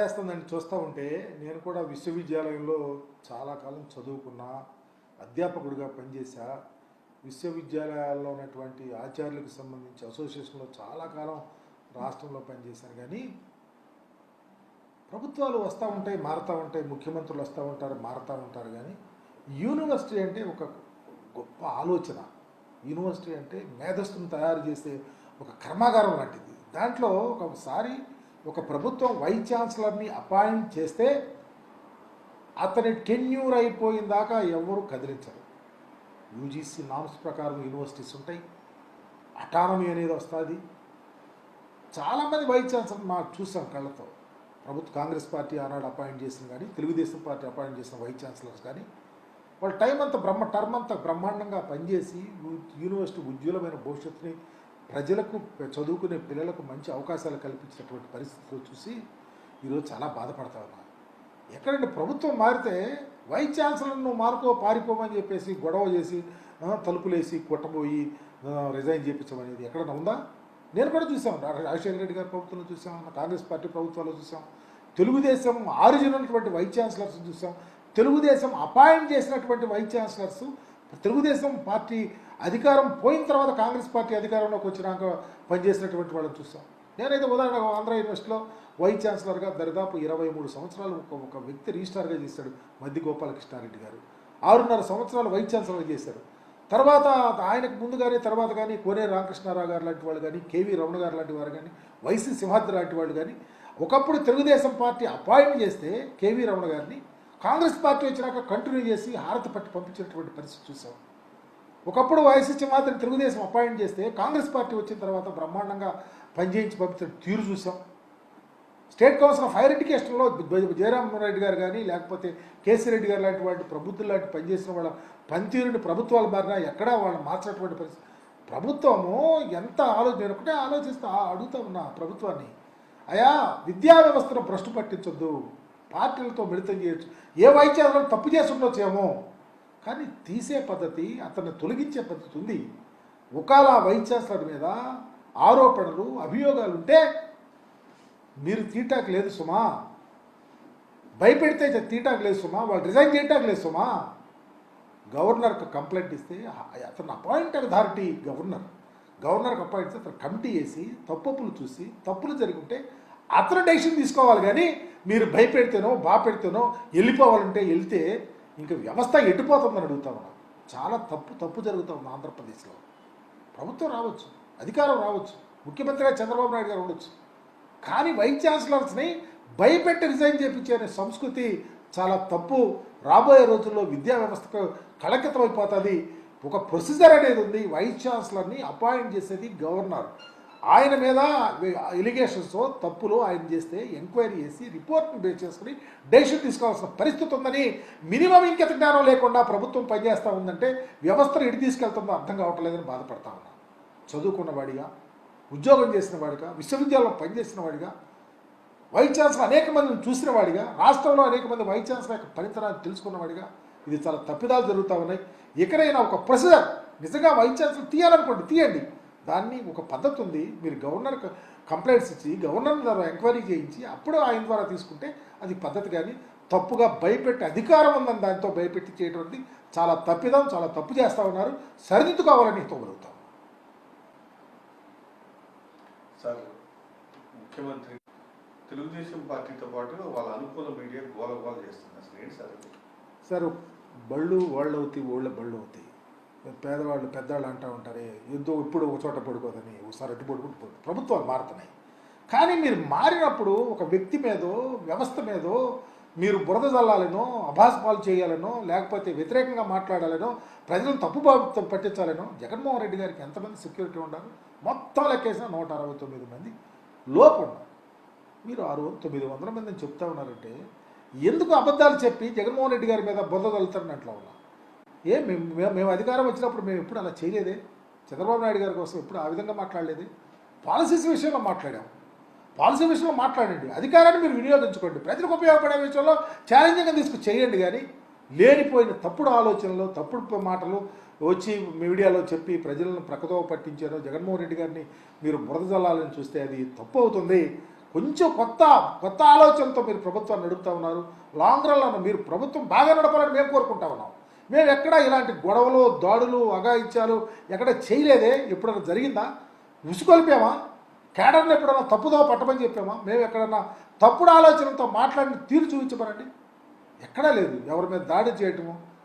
చూస్తూ ఉంటే నేను కూడా విశ్వవిద్యాలయంలో చాలా కాలం చదువుకున్నా అధ్యాపకుడిగా పనిచేశా. విశ్వవిద్యాలయాల్లో ఉన్నటువంటి ఆచార్యులకు సంబంధించి అసోసియేషన్లో చాలా కాలం రాష్ట్రంలో పనిచేశాను. కానీ ప్రభుత్వాలు వస్తూ ఉంటాయి మారుతూ ఉంటాయి ముఖ్యమంత్రులు వస్తూ ఉంటారు మారుతూ ఉంటారు. కానీ యూనివర్సిటీ అంటే ఒక గొప్ప ఆలోచన. యూనివర్సిటీ అంటే మేధస్సును తయారు చేసే ఒక కర్మాగారం లాంటిది. దాంట్లో ఒకసారి ఒక ప్రభుత్వం వైస్ ఛాన్సలర్ని అపాయింట్ చేస్తే అతని టెన్యూర్ అయిపోయిన దాకా ఎవరు కదిలించరు. యూజీసీ నామ్స్ ప్రకారం యూనివర్సిటీస్ ఉంటాయి. అటానమీ అనేది వస్తుంది. చాలామంది వైస్ ఛాన్సలర్ మా చూసాం కళ్ళతో. ప్రభుత్వ కాంగ్రెస్ పార్టీ ఆనాడు అపాయింట్ చేసిన కానీ తెలుగుదేశం పార్టీ అపాయింట్ చేసిన వైస్ ఛాన్సలర్స్ కానీ వాళ్ళ టైం అంతా బ్రహ్మ టర్మ్ అంతా బ్రహ్మాండంగా పనిచేసి యూనివర్సిటీ ఉజ్వలమైన భవిష్యత్తుని ప్రజలకు చదువుకునే పిల్లలకు మంచి అవకాశాలు కల్పించినటువంటి పరిస్థితులు చూసి ఈరోజు చాలా బాధపడతా ఉన్నా. ఎక్కడంటే ప్రభుత్వం మారితే వైస్ ఛాన్సలర్ నువ్వు మారుకో పారిపోమని చెప్పేసి గొడవ చేసి తలుపులేసి కొట్టబోయి రిజైన్ చేయించమనేది ఎక్కడన్నా ఉందా? నేను కూడా చూసాం రాజశేఖర రెడ్డి గారి ప్రభుత్వంలో చూసాం కాంగ్రెస్ పార్టీ ప్రభుత్వాల్లో చూసాం తెలుగుదేశం ఆరిజిన్ ఉన్నటువంటి వైస్ ఛాన్సలర్స్ చూసాం తెలుగుదేశం అపాయింట్ చేసినటువంటి వైస్ ఛాన్సలర్స్ తెలుగుదేశం పార్టీ అధికారం పోయిన తర్వాత కాంగ్రెస్ పార్టీ అధికారంలోకి వచ్చినాక పనిచేసినటువంటి వాళ్ళని చూసాం నేనైతే ఉదాహరణకు ఆంధ్ర యూనివర్సిటీలో వైస్ ఛాన్సలర్గా దరిదాపు ఇరవై మూడు సంవత్సరాలు ఒక ఒక వ్యక్తి రిజిస్టార్గా చేశాడు మద్ది గోపాలకృష్ణారెడ్డి గారు. ఆరున్నర సంవత్సరాలు వైస్ ఛాన్సలర్గా చేశారు. తర్వాత ఆయనకు ముందు కానీ తర్వాత కానీ కోనే రామకృష్ణారావు గారు లాంటి వాళ్ళు కానీ కేవీ రమణ గారు లాంటి వారు కానీ వైసీ సింహాద్రి లాంటి వాళ్ళు కానీ ఒకప్పుడు తెలుగుదేశం పార్టీ అపాయింట్ చేస్తే కేవీ రమణ గారిని కాంగ్రెస్ పార్టీ వచ్చినాక కంటిన్యూ చేసి హారతి పట్టి పంపించినటువంటి పరిస్థితి చూసాం. ఒకప్పుడు వయసు ఇచ్చి మాత్రం తెలుగుదేశం అపాయింట్ చేస్తే కాంగ్రెస్ పార్టీ వచ్చిన తర్వాత బ్రహ్మాండంగా పనిచేయించి పంపించిన తీరు చూసాం. స్టేట్ కౌన్సిల్ ఆఫ్ హైర్ ఎడ్యుకేషన్లో జయరామ్ రెడ్డి గారు కానీ లేకపోతే కేసీ రెడ్డి గారు లాంటి వాటి ప్రభుత్వం లాంటి పనిచేసిన వాళ్ళ పనితీరుని ప్రభుత్వాలు మారినా ఎక్కడా వాళ్ళని మార్చినటువంటి పరిస్థితి. ప్రభుత్వము ఎంత ఆలోచన ఒకటే ఆలోచిస్తా అడుగుతా ఉన్నా ప్రభుత్వాన్ని. అయా విద్యా వ్యవస్థను భ్రష్టు పట్టించొద్దు. పార్టీలతో మిళితం చేయొచ్చు. ఏ వైద్యాలను తప్పు చేసి ఉండొచ్చేమో? కానీ తీసే పద్ధతి అతన్ని తొలగించే పద్ధతి ఉంది. ఒకాల వైస్ ఛాన్సలర్ మీద ఆరోపణలు అభియోగాలు ఉంటే మీరు తీటాకు లేదు సుమా. భయపెడితే తీటాకు లేదు సుమా. వాళ్ళు రిజైన్ చేయటాకు లేదు సుమా. గవర్నర్కి కంప్లైంట్ ఇస్తే అతను అపాయింట్ అథారిటీ గవర్నర్. గవర్నర్కి అపాయింట్ చేస్తే అతను కమిటీ వేసి తప్పులు చూసి తప్పులు జరుగుంటే ఉంటే అతను డెసిషన్ తీసుకోవాలి కానీ మీరు భయపెడితేనో బాపెడితేనో వెళ్ళిపోవాలంటే వెళ్తే ఇంకా వ్యవస్థ ఎట్టిపోతుందని అడుగుతా మనం చాలా తప్పు తప్పు జరుగుతూ ఉంది ఆంధ్రప్రదేశ్లో. ప్రభుత్వం రావచ్చు అధికారం రావచ్చు ముఖ్యమంత్రిగా చంద్రబాబు నాయుడు గారు ఉండొచ్చు. కానీ వైస్ ఛాన్సలర్స్ని భయపెట్టి రిజైన్ చేయించే అనే సంస్కృతి చాలా తప్పు. రాబోయే రోజుల్లో విద్యా వ్యవస్థకు కళంకితం అయిపోతుంది ఒక ప్రొసీజర్ అనేది ఉంది వైస్ ఛాన్సలర్ని అపాయింట్ చేసేది గవర్నర్. ఆయన మీద ఎలిగేషన్స్ తప్పులు ఆయన చేస్తే ఎంక్వైరీ చేసి రిపోర్ట్ని బేస్ చేసుకుని డెసిషన్ తీసుకోవాల్సిన పరిస్థితి ఉందని మినిమం ఇంకెత జ్ఞానం లేకుండా ప్రభుత్వం పనిచేస్తూ ఉందంటే వ్యవస్థను ఎడి తీసుకెళ్తుందో అర్థం కావట్లేదని బాధపడతా ఉన్నా. చదువుకున్న వాడిగా ఉద్యోగం చేసిన వాడిగా విశ్వవిద్యాలయంలో పనిచేసిన వాడిగా వైస్ ఛాన్సలర్ అనేక మందిని చూసిన వాడిగా రాష్ట్రంలో అనేక మంది వైస్ ఛాన్సలర్ యొక్క పనితనాన్ని తెలుసుకున్నవాడిగా ఇది చాలా తప్పిదాలు జరుగుతూ ఉన్నాయి. ఎక్కడైనా ఒక ప్రొసీజర్ నిజంగా వైస్ ఛాన్సలర్ తీయాలనుకోండి తీయండి. దాన్ని ఒక పద్ధతి ఉంది. మీరు గవర్నర్ కంప్లైంట్స్ ఇచ్చి గవర్నర్ ద్వారా ఎంక్వైరీ చేయించి అప్పుడు ఆయన ద్వారా తీసుకుంటే అది పద్ధతి కానీ తప్పుగా భయపెట్టి అధికారం ఉందని దాంతో భయపెట్టి అనేది చాలా తప్పిదం చాలా తప్పు చేస్తూ ఉన్నారు. సరిదిద్దుకోవాలని తోగలుగుతాం సార్ ముఖ్యమంత్రి తెలుగుదేశం పార్టీతో పాటు వాళ్ళ అనుకూల మీడియా గోల గోల చేస్తుంది అసలు ఏంటి సార్? సార్ బళ్ళు వాళ్ళు అవుతాయి ఓళ్ళ బళ్ళు అవుతాయి పేదవాళ్ళు పెద్దవాళ్ళు అంటూ ఉంటారే యుద్ధం ఇప్పుడు ఒక చోట పడుకోదని ఒకసారి అడ్డు పడుకుంటూ ప్రభుత్వాలు మారుతున్నాయి. కానీ మీరు మారినప్పుడు ఒక వ్యక్తి మీదో వ్యవస్థ మీదో మీరు బురద చల్లాలనో అభాసపాలు చేయాలనో లేకపోతే వ్యతిరేకంగా మాట్లాడాలనో ప్రజలను తప్పు బాబు పట్టించాలనో జగన్మోహన్ రెడ్డి గారికి ఎంతమంది సెక్యూరిటీ ఉండాలి? మొత్తం లెక్కేసిన నూట అరవై తొమ్మిది మంది లోపు ఉన్నారు. మీరు ఆరు తొమ్మిది వందల మందిని చెప్తా ఉన్నారంటే ఎందుకు అబద్ధాలు చెప్పి జగన్మోహన్ రెడ్డి గారి మీద బురద చల్లుతారని అట్లా ఉన్నారు ఏ మేము మేము- మేము అధికారం వచ్చినప్పుడు మేము ఎప్పుడు అలా చేయలేదే. చంద్రబాబు నాయుడు గారి కోసం ఎప్పుడు ఆ విధంగా మాట్లాడలేదే. పాలసీస్ విషయంలో మాట్లాడాం. పాలసీ విషయంలో మాట్లాడండి. అధికారాన్ని మీరు వినియోగించుకోండి. ప్రజలకు ఉపయోగపడే విషయంలో ఛాలెంజింగ్గా తీసుకు చేయండి కానీ లేనిపోయిన తప్పుడు ఆలోచనలు తప్పుడు మాటలు వచ్చి మీడియాలో చెప్పి ప్రజలను ప్రకతో పట్టించారో జగన్మోహన్ రెడ్డి గారిని మీరు బురద జల్లాలని చూస్తే అది తప్పు అవుతుంది. కొంచెం కొత్త కొత్త ఆలోచనతో మీరు ప్రభుత్వాన్ని నడుపుతా ఉన్నారు. లాంగ్ రన్లో మీరు ప్రభుత్వం బాగా నడపాలని మేము కోరుకుంటా ఉన్నాం. మేము ఎక్కడ ఇలాంటి గొడవలు దాడులు అగాయిత్యాలు ఎక్కడ చేయలేదే? ఎప్పుడైనా జరిగిందా? ఉసుకొల్పామా కేడర్ని ఎప్పుడైనా తప్పుదో పట్టమని చెప్పామా? మేము ఎక్కడన్నా తప్పుడు ఆలోచనతో మాట్లాడిన తీరు చూపించమనండి. ఎక్కడా లేదు. ఎవరి మీద దాడి చేయటము